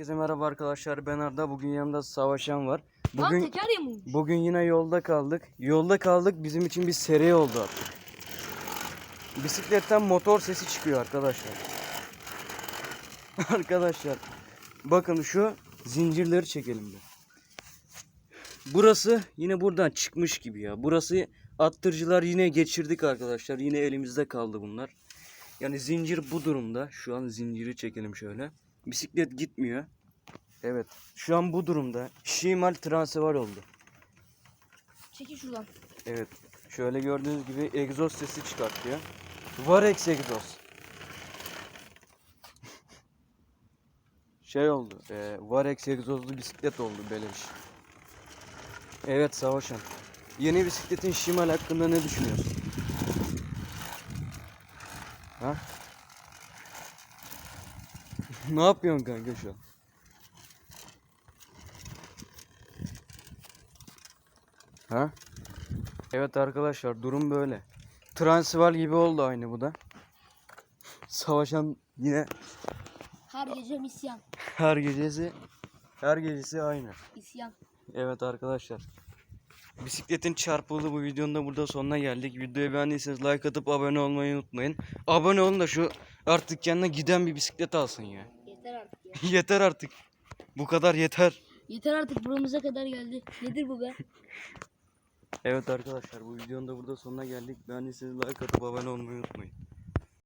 Herkese merhaba arkadaşlar. Ben Arda. Bugün yanımda Savaşan var. Lan Bugün teker yamulmuş. bugün yine yolda kaldık. Yolda kaldık. Bizim için bir seri oldu artık. Bisikletten motor sesi çıkıyor arkadaşlar. arkadaşlar bakın şu zincirleri çekelim bir. Burası yine buradan çıkmış gibi ya. Burası attırıcılar yine geçirdik arkadaşlar. Yine elimizde kaldı bunlar. Yani zincir bu durumda. Şu an zinciri çekelim şöyle. Bisiklet gitmiyor. Evet. Şu an bu durumda. Şimal transeval oldu. Çekil şuradan. Evet. Şöyle gördüğünüz gibi egzoz sesi çıkartıyor. Varex egzoz. şey oldu. E, Varex egzozlu bisiklet oldu beleş. Evet Savaşan. Yeni bisikletin Şimal hakkında ne düşünüyorsun? Ha? ne yapıyorsun kanka şu an? Ha? Evet arkadaşlar durum böyle. Transval gibi oldu aynı bu da. Savaşan yine Her gece misyan. her gecesi her gecesi aynı. İsyan. Evet arkadaşlar. Bisikletin çarpıldığı bu videonun da burada sonuna geldik. Videoyu beğendiyseniz like atıp abone olmayı unutmayın. Abone olun da şu artık kendine giden bir bisiklet alsın ya. Yeter artık ya. yeter artık. Bu kadar yeter. Yeter artık buramıza kadar geldi. Nedir bu be? Evet arkadaşlar bu videonun da burada sonuna geldik. Beğendiyseniz like atıp abone olmayı unutmayın.